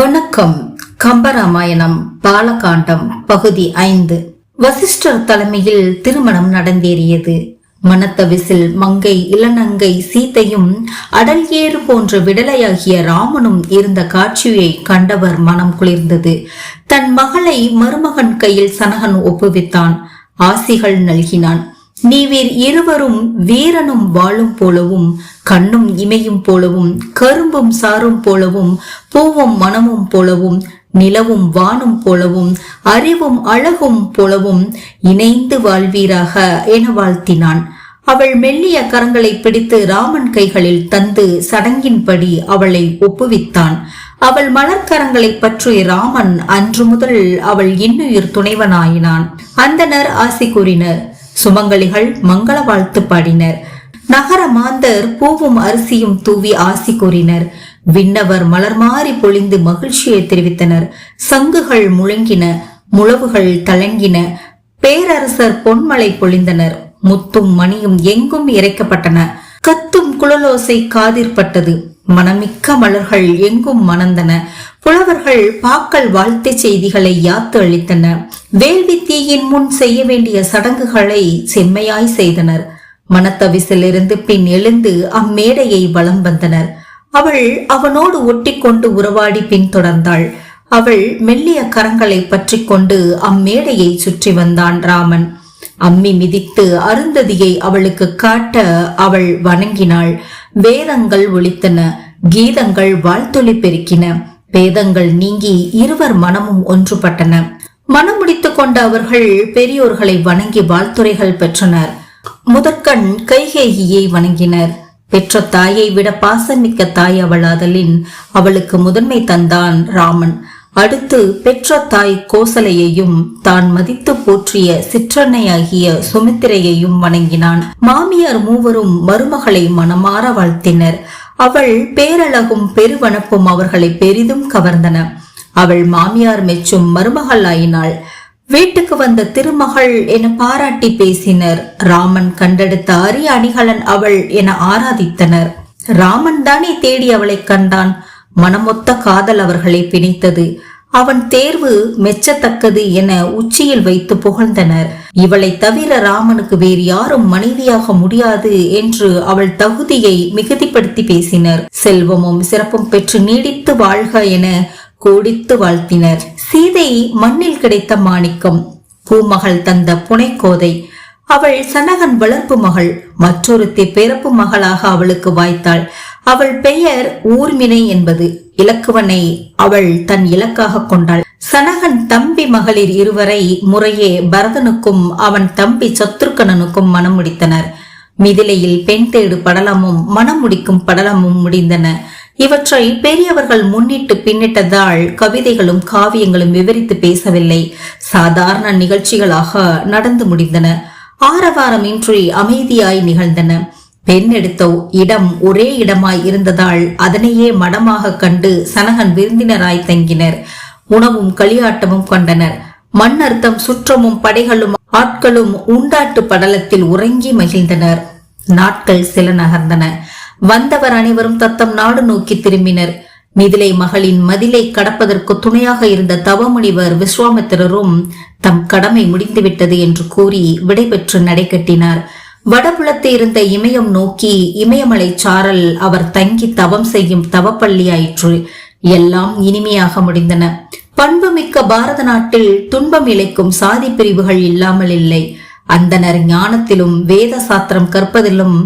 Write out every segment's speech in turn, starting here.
வணக்கம். கம்பராமாயணம் பாலகாண்டம் பகுதி ஐந்து. வசிஷ்டர் தலைமையில் திருமணம் நடந்தேறியது. மனத்தவிசில் மங்கை இளநங்கை சீதையும் அடல் ஏறு போன்ற விடலையாகிய ராமனும் இருந்த காட்சியை கண்டவர் மனம் குளிர்ந்தது. தன் மகளை மருமகன் கையில் சனகன் ஒப்புவித்தான். ஆசிகள் நல்கினான். நீவீர் இருவரும் வீரனும் வாழும் போலவும் கண்ணும் இமையும் போலவும் கரும்பும் சாரும் போலவும் பூவும் மனமும் போலவும் நிலவும் வானும் போலவும் அறிவும் அழகும் போலவும் இணைந்து வாழ்வீராக என வாழ்த்தினான். அவள் மெல்லிய கரங்களை பிடித்து ராமன் கைகளில் தந்து சடங்கின்படி அவளை ஒப்புவித்தான். அவள் மலர்க்கரங்களை பற்றி ராமன் அன்று முதல் அவள் இன்னுயிர் துணைவனாயினான். அந்தனர் ஆசி கூறினர் சுமங்கலிகள் மங்கள வாழ்த்து பாடினர். நகர மாந்தர் பூவும் அரிசியும் தூவி ஆசி கூறினர். விண்ணவர் மலர் மாறி பொழிந்து மகிழ்ச்சியை தெரிவித்தனர். சங்குகள் முழங்கின முழவுகள் தளங்கின பேரரசர் பொன்மலை பொழிந்தனர். முத்தும் மணியும் எங்கும் இறைக்கப்பட்டன. கத்தும் குழலோசை காதிர்பட்டது மனமிக்க மலர்கள் எங்கும் மணந்தன. புலவர்கள் பாக்கள் வாழ்த்து செய்திகளை யாத்து அளித்தன. வேள்வி தீயின் முன் செய்ய வேண்டிய சடங்குகளை செம்மையாய் செய்தனர். மனத்தவிசிலிருந்து பின் எழுந்து அம்மேடையை வலம் வந்தனர். அவள் அவனோடு ஒட்டிக்கொண்டு உறவாடி பின்தொடர்ந்தாள் அவள் மெல்லிய கரங்களை பற்றி கொண்டு அம்மேடையை சுற்றி வந்தான் ராமன். அம்மி மிதித்து அருந்ததியை அவளுக்கு காட்ட அவள் வணங்கினாள். வேதங்கள் ஒழித்தன கீதங்கள் வாழ்த்தொளி பெருக்கின. பேதங்கள் நீங்கி இருவர் மனமும் ஒன்றுபட்டன. மனம் முடித்துக் கொண்ட அவர்கள் பெரியோர்களை வணங்கி வாழ்த்துரைகள் பெற்றனர். முதற்கண் கைகேகியை வணங்கினர். பெற்ற தாயை விட பாசமிக்க தாய் அவளாதலின் அவளுக்கு முதன்மை தந்தான் ராமன். அடுத்து பெற்ற தாய் கோசலையையும் தான் மதித்து போற்றிய சிற்றன்னையாகிய சுமித்திரையையும் வணங்கினான். மாமியார் மூவரும் மருமகளை மனமாற வாழ்த்தினர். அவள் பேரழகும் பெருவனப்பும் அவர்களை பெரிதும் கவர்ந்தன. அவள் மாமியார் மெச்சும் மருமகள் ஆயினாள் வீட்டுக்கு வந்த திருமகள் என பாராட்டி பேசினர். ராமன் கண்டெடுத்த அரிய அணிகலன் அவள் என ஆராதித்தனர். ராமன் தானே தேடி அவளை கண்டான். மனமொத்த காதல் அவர்களை பிணைத்தது. அவன் தேர்வு மெச்சத்தக்கது என உச்சியில் வைத்து புகழ்ந்தனர். இவளை தவிர ராமனுக்கு வேறு யாரும் மனைவியாக முடியாது என்று அவள் தகுதியை மிகுதிப்படுத்தி பேசினர். செல்வமும் சிறப்பும் பெற்று நீடித்து வாழ்க என கோடித்து வாழ்த்தினர். சீதை மண்ணில் கிடைத்த மாணிக்கம் பூமகள் தந்த புனைக்கோதை அவள் சனகன் வளர்ப்பு மகள் மற்றொருத்தி பிறப்பு மகளாக அவளுக்கு வாய்த்தாள். அவள் பெயர் ஊர்மினை என்பது. இலக்குவனை அவள் தன் இலக்காக கொண்டாள். சனகன் தம்பி மகளிர் இருவரை முறையே பரதனுக்கும் அவன் தம்பி சத்ருக்கணனுக்கும் மனம் முடித்தனர். மிதிலையில் பெண் தேடு படலமும் மனம் முடிக்கும் படலமும் முடிந்தன. இவற்றை பெரியவர்கள் முன்னிட்டு பின்னிட்டதால் கவிதைகளும் காவியங்களும் விவரித்து பேசவில்லை. சாதாரண நிகழ்ச்சிகளாக நடந்து முடிந்தன. ஆரவாரமின்றி அமைதியாய் நிகழ்ந்தன. பெண் எடுத்த இடம் ஒரே இடமாய் இருந்ததால் அதனையே மடமாக கண்டு சனகன் விருந்தினராய் தங்கினர். உணவும் களியாட்டமும் கொண்டனர். மண்ணர்த்தம் சுற்றமும் படைகளும் ஆட்களும் உண்டாட்டு படலத்தில் உறங்கி மகிழ்ந்தனர். நாட்கள் சில நகர்ந்தன. வந்தவர் அனைவரும் தத்தம் நாடு நோக்கி திரும்பினர். மிதிலை மகளின் மதிலை கடப்பதற்கு துணையாக இருந்த தவமுனிவர் விஸ்வாமித்திரரும் தம் கடமை முடிந்துவிட்டது என்று கூறி விடைபெற்று நடைகட்டினார் வடபுலத்து இருந்த இமயம் நோக்கி இமயமலை சாரல் அவர் தங்கி தவம் செய்யும் தவப்பள்ளியாயிற்று எல்லாம் இனிமையாக முடிந்தன. பண்புமிக்க பாரத நாட்டில் துன்பம் இழைக்கும் சாதி பிரிவுகள் இல்லாமல் இல்லை. அந்தனர் ஞானத்திலும் வேத சாத்திரம் கற்பதிலும்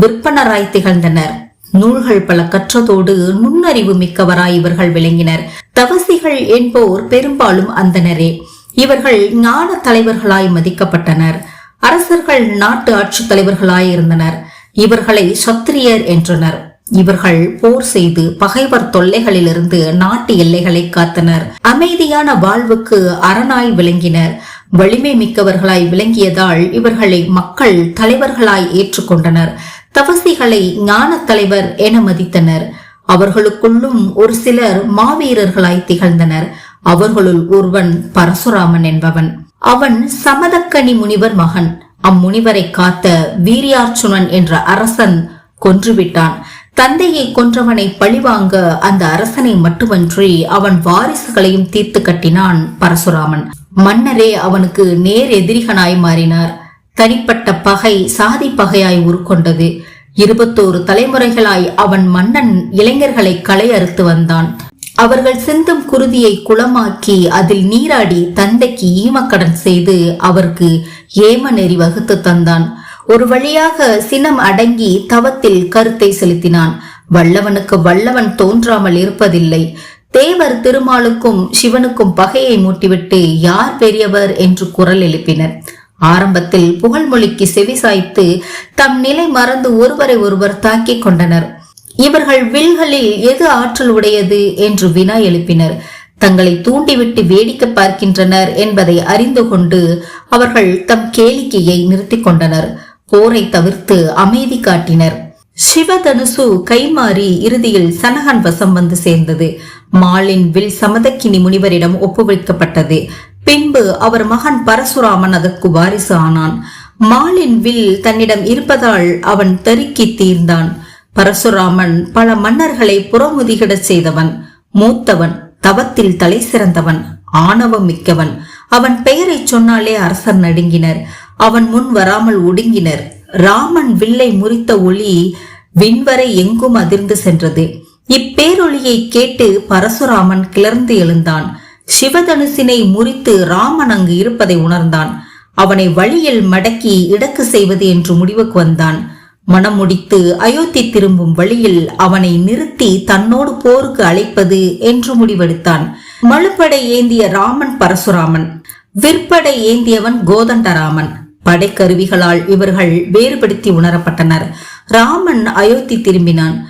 விற்பனராய் திகழ்ந்தனர். நூல்கள் பல கற்றதோடு நுண்ணறிவு மிக்கவராய் இவர்கள் விளங்கினர். தவசிகள் என்போர் பெரும்பாலும் அந்தனரே. இவர்கள் ஞான தலைவர்களாய் மதிக்கப்பட்டனர். அரசர்கள் நாட்டு ஆட்சி தலைவர்களாய் இருந்தனர். இவர்களை சத்திரியர் என்றனர். இவர்கள் போர் செய்து பகைவர் தொல்லைகளிலிருந்து நாட்டு எல்லைகளை காத்தனர். அமைதியான வாழ்வுக்கு அரணாய் விளங்கினர். வலிமை மிக்கவர்களாய் விளங்கியதால் இவர்களை மக்கள் தலைவர்களாய் ஏற்றுக்கொண்டனர். தவசிகளை ஞான தலைவர் என மதித்தனர். அவர்களுக்குள்ளும் ஒரு சிலர் மாவீரர்களாய் திகழ்ந்தனர். அவர்களுள் ஒருவன் பரசுராமன் என்பவன். அவன் சமதக்கனி முனிவர் மகன். அம்முனிவரை காத்த வீரியார்ச்சுனன் என்ற அரசன் கொன்றுவிட்டான். தந்தையை கொன்றவனை பழிவாங்க அந்த அரசனை மட்டுமன்றி அவன் வாரிசுகளையும் தீர்த்து கட்டினான் பரசுராமன். மன்னரே அவனுக்கு நேர் எதிரிகனாய் மாறினார். தனிப்பட்ட பகை சாதி பகையாய் உருக்கொண்டது. இருபத்தோரு தலைமுறைகளாய் அவன் மன்னன் இளைஞர்களை களை அறுத்து வந்தான். அவர்கள் சிந்தும் குருதியை குளமாக்கி அதில் நீராடி தந்தைக்கு ஈமக்கடன் செய்து அவருக்கு ஏம நெறி வகுத்து தந்தான். ஒரு வழியாக சினம் அடங்கி தவத்தில் கருத்தை செலுத்தினான். வல்லவனுக்கு வல்லவன் தோன்றாமல் இருப்பதில்லை. தேவர் திருமாலுக்கும் சிவனுக்கும் பகையை மூட்டிவிட்டு யார் பெரியவர் என்று குரல் எழுப்பினர். ஆரம்பத்தில் புகழ்மொழிக்கு செவிசாய்த்து தம் நிலை மறந்து ஒருவரை ஒருவர் தாக்கிக் கொண்டனர். இவர்கள் வில்களில் எது ஆற்றல் உடையது என்று வினா எழுப்பினர். தங்களை தூண்டிவிட்டு வேடிக்கை பார்க்கின்றனர் என்பதை அறிந்து கொண்டு அவர்கள் தம் கேளிக்கையை நிறுத்திக் கொண்டனர். போரை தவிர்த்து அமைதி காட்டினர். சிவதனுசு கைமாறி இறுதியில் சனகன் வசம் வந்து சேர்ந்தது. மாலின் வில் சமதக்கினி முனிவரிடம் ஒப்புவிக்கப்பட்டது. பின்பு அவர் மகன் பரசுராமன் அதற்கு வாரிசு ஆனான். மாலின் வில் தன்னிடம் இருப்பதால் அவன் தருக்கி தீர்ந்தான். பரசுராமன் பல மன்னர்களை புறமுதிகிடச் செய்தவன் மூத்தவன் தவத்தில் தலை சிறந்தவன் ஆணவம் மிக்கவன். அவன் பெயரைச் சொன்னாலே அரசர் நடுங்கினர். அவன் முன் வராமல் ஒடுங்கினர். ராமன் வில்லை முறித்த ஒளி விண்வரை எங்கும் அதிர்ந்து சென்றது. இப்பேரொளியை கேட்டு பரசுராமன் கிளர்ந்து எழுந்தான். சிவதனுசினை முறித்து ராமன் அங்கு இருப்பதை உணர்ந்தான். அவனை வழியில் மடக்கி இடக்கு செய்வது என்று முடிவுக்கு வந்தான். மனம் முடித்து அயோத்தி திரும்பும் வழியில் அவனை நிறுத்தி தன்னோடு போருக்கு அழைப்பது என்று முடிவெடுத்தான். மழுப்படை ஏந்திய ராமன் பரசுராமன் விற்படை ஏந்தியவன் கோதண்டராமன். படைக்கருவிகளால் இவர்கள் வேறுபடுத்தி உணரப்பட்டனர். ராமன் அயோத்தி திரும்பினான்.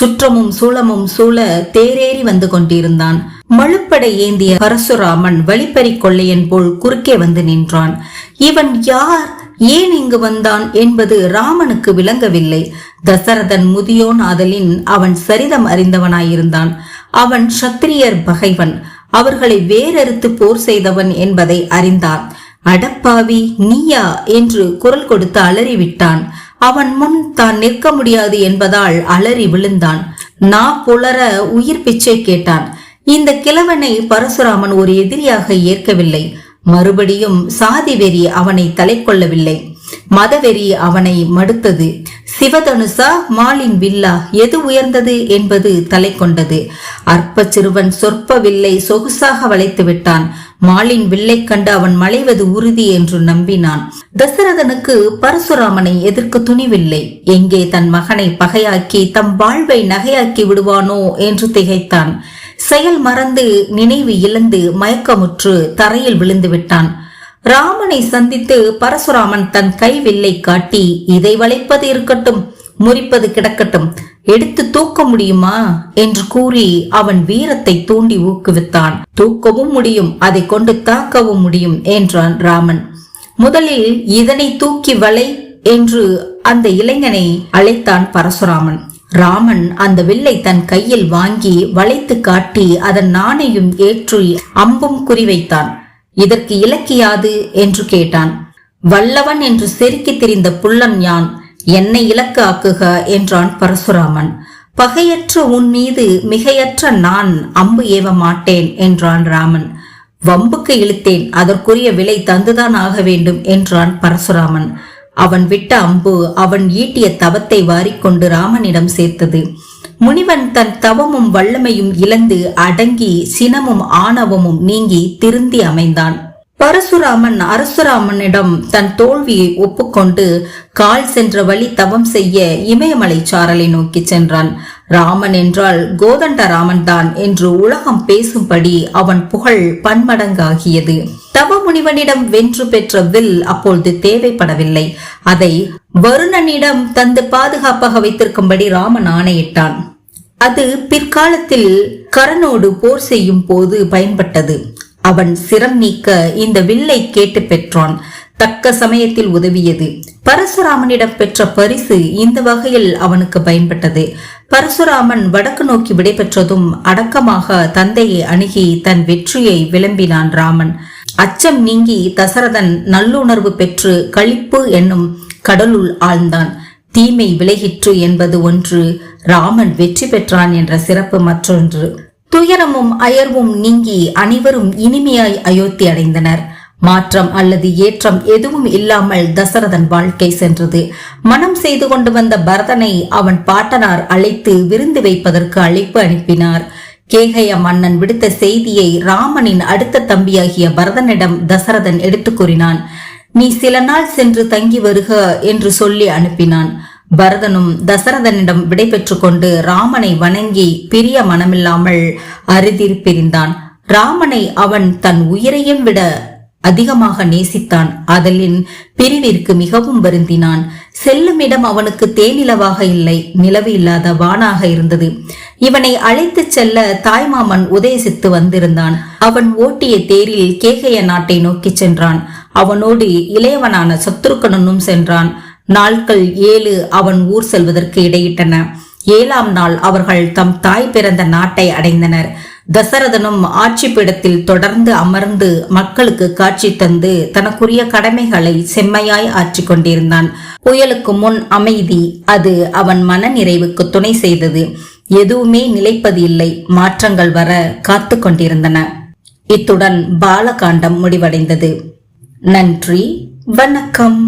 சுற்றமும் சூளமும் சூழ தேரேறி வந்து கொண்டிருந்தான். மழுப்படை ஏந்திய பரசுராமன் வழிப்பறி கொள்ளையன் போல் குறுக்கே வந்து நின்றான். இவன் யார்? ஏன் இங்கு வந்தான்? என்பது ராமனுக்கு விளங்கவில்லை. தசரதன் முதியோன் ஆதலின் அவன் சரிதம் அறிந்தவனாயிருந்தான். அவன் சத்திரியர் பகைவன். அவர்களை வேறறுத்து போர் செய்தவன் என்பதை அறிந்தான். அடப்பாவி நீயா? என்று குரல் கொடுத்து அலறிவிட்டான். அவன் முன் தான் நிற்க முடியாது என்பதால் அலறி விழுந்தான். நா புலர உயிர் பிச்சை கேட்டான். இந்த கிழவனை பரசுராமன் ஒரு எதிரியாக ஏற்கவில்லை. மறுபடியும் சாதி வெறி அவனை தலை கொள்ளவில்லை. மதவெறி அவனை மடுத்தது. சிவதனுசா மாலின் வில்லா எது உயர்ந்தது என்பது தலை கொண்டது. அற்ப சிறுவன் சொற்ப வில்லை சொகுசாக வளைத்து விட்டான். மாலின் வில்லை கண்டு அவன் மலைவது உறுதி என்று நம்பினான். தசரதனுக்கு பரசுராமனை எதிர்க்க துணிவில்லை. எங்கே தன் மகனை பகையாக்கி தம் வாழ்வை நகையாக்கி விடுவானோ என்று திகைத்தான். செயல் மறந்து நினைவு இழந்து மயக்கமுற்று தரையில் விழுந்து விட்டான். ராமனை சந்தித்து பரசுராமன் தன் கைவில்லை காட்டி இதை வளைப்பது இருக்கட்டும் முறிப்பது கிடக்கட்டும் எடுத்து தூக்க முடியுமா? என்று கூறி அவன் வீரத்தை தூண்டி ஊக்குவித்தான். தூக்கவும் முடியும் அதை கொண்டு தாக்கவும் முடியும் என்றான் ராமன். முதலில் இதனை தூக்கி வளை என்று அந்த இளைஞனை அழைத்தான் பரசுராமன். ராமன் அந்த வில்லை தன் கையில் வாங்கி வளைத்து காட்டி அதன் நாணையும் ஏற்றி அம்பும் குறிவைத்தான். இதற்கு இலக்கியாது? என்று கேட்டான். வல்லவன் என்று செருக்கி திரிந்த புல்லன் யான் என்னை இலக்கு ஆக்குக? என்றான் பரசுராமன். பகையற்ற உன் மீது மிகையற்ற நான் அம்பு ஏவ மாட்டேன் என்றான் ராமன். வம்புக்கு இழுத்தேன் அதற்குரிய விலை தந்துதான் ஆக வேண்டும் என்றான் பரசுராமன். அவன் விட்ட அம்பு அவன் ஈட்டிய தவத்தை வாரிக்கொண்டு ராமனிடம் சேர்த்தது. முனிவன் தன் தவமும் வல்லமையும் இழந்து அடங்கி சினமும் ஆணவமும் நீங்கி திருந்தி அமைந்தான். பரசுராமன் அரசுராமனிடம் தன் தோல்வியை ஒப்புக்கொண்டு கால் சென்ற வழி தவம் செய்ய இமயமலை சாரலை நோக்கி சென்றான். ராமன் என்றால் கோதண்ட ராமன் தான் என்று உலகம் பேசும்படி அவன் புகழ் பன்மடங்காகியது. தவ முனிவனிடம் வென்று பெற்ற வில் அப்பொழுது தேவைப்படவில்லை. அதை வருணனிடம் தந்து பாதுகாப்பாக வைத்திருக்கும்படி ராமன் ஆணையிட்டான். அது பிற்காலத்தில் கரனோடு போர் செய்யும் போது பயன்பட்டது. அவன் சிரம் நீக்க இந்த வில்லை கேட்டு பெற்றான். தக்க சமயத்தில் உதவியது. பரசுராமனிடம் பெற்ற பரிசு இந்த வகையில் அவனுக்கு பயன்பட்டது. பரசுராமன் வடக்கு நோக்கி விடைபெற்றதும் அடக்கமாக தந்தையை அணுகி தன் வெற்றியை விளம்பினான் ராமன். அச்சம் நீங்கி தசரதன் நல்லுணர்வு பெற்று களிப்பு என்னும் கடலுள் ஆழ்ந்தான். தீமை விலகிற்று என்பது ஒன்று. ராமன் வெற்றி பெற்றான் என்ற சிறப்பு மற்றொன்று. துயரமும் அயர்வும் நீங்கி அனைவரும் இனிமையாய் அயோத்தி அடைந்தனர். மாற்றம் அல்லது ஏற்றம் எதுவும் இல்லாமல் தசரதன் வாழ்க்கை சென்றது. மனம் செய்து கொண்டு வந்த பரதனை அவன் பாட்டனார் அழைத்து விருந்து வைப்பதற்கு அழைப்பு அனுப்பினார். கேகய மன்னன் விடுத்த செய்தியை ராமனின் அடுத்த தம்பியாகிய பரதனிடம் தசரதன் எடுத்துக் கூறினான். நீ சில நாள் சென்று தங்கி வருக என்று சொல்லி அனுப்பினான். பரதனும் தசரதனிடம் விடைபெற்று கொண்டு ராமனை வணங்கி பிரிய மனமில்லாமல் அருதிர் பிரிந்தான். ராமனை அவன் தன் உயிரையும் விட அதிகமாக நேசித்தான். அதலின் பிரிவிற்கு மிகவும் வருந்தினான். செல்லும் இடம் அவனுக்கு தேனிலவாக இல்லை. நிலவு இல்லாத வானாக இருந்தது. இவனை அழைத்துச் செல்ல தாய்மாமன் உதயசித்து வந்திருந்தான். அவன் ஓட்டிய தேரில் கேகைய நாட்டை நோக்கிச் சென்றான். அவனோடு இளையவனான சத்துருக்கனும் சென்றான். நாட்கள் ஏழு அவன் ஊர் செல்வதற்கு இடையிட்டன. ஏழாம் நாள் அவர்கள் தம் தாய் பிறந்த நாட்டை அடைந்தனர். தசரதனும் ஆட்சி பீடத்தில் தொடர்ந்து அமர்ந்து மக்களுக்கு காட்சி தந்து தனக்குரிய கடமைகளை செம்மையாய் ஆற்றி கொண்டிருந்தான். புயலுக்கு முன் அமைதி அது அவன் மன நிறைவுக்கு துணை செய்தது. எதுவுமே நிலைப்பது இல்லை மாற்றங்கள் வர காத்து கொண்டிருந்தன. இத்துடன் பாலகாண்டம் முடிவடைந்தது. நன்றி வணக்கம்.